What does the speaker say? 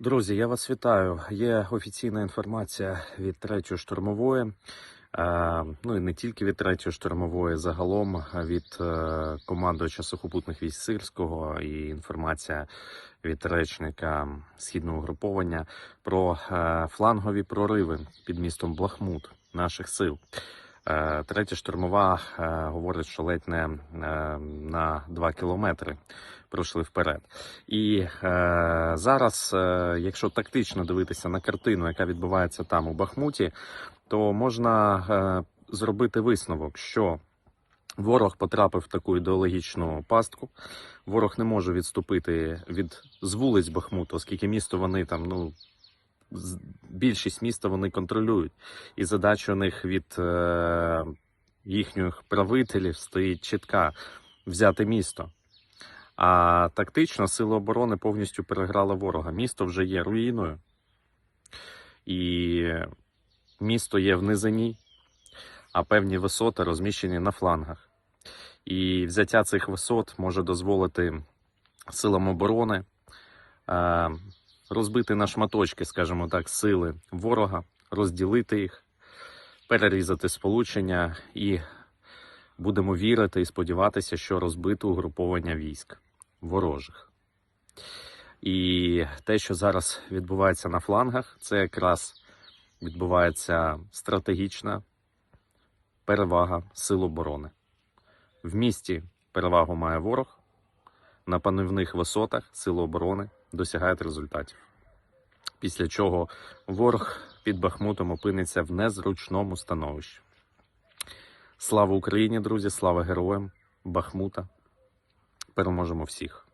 Друзі, я вас вітаю. Є офіційна інформація від третьої штурмової. е, Ну і не тільки від третьої штурмової, загалом від е, командувача сухопутних військ Сирського і інформація від речника східного угруповання про е, флангові прориви під містом Блахмут наших сил. Е, Третя штурмова е, говорить, що ледь не е, на 2 кілометри пройшли вперед. І зараз, якщо тактично дивитися на картину, яка відбувається там у Бахмуті, то можна зробити висновок, що ворог потрапив в таку ідеологічну пастку. Ворог не може відступити від з вулиць Бахмуту, оскільки місто вони там, ну. Більшість міста вони контролюють, і задача у них від е, їхніх правителів стоїть чітка взяти місто. А тактично сили оборони повністю переграли ворога. Місто вже є руїною, і місто є в низині, а певні висоти розміщені на флангах. І взяття цих висот може дозволити силам оборони е, розбити на шматочки, скажімо так, сили ворога, розділити їх, перерізати сполучення і будемо вірити і сподіватися, що розбите угруповання військ ворожих. І те, що зараз відбувається на флангах, це якраз відбувається стратегічна перевага сил оборони. В місті перевагу має ворог, на панівних висотах сили оборони досягають результатів. Після чого ворог під Бахмутом опиниться в незручному становищі. Слава Україні, друзі! Слава героям Бахмута! Переможемо всіх!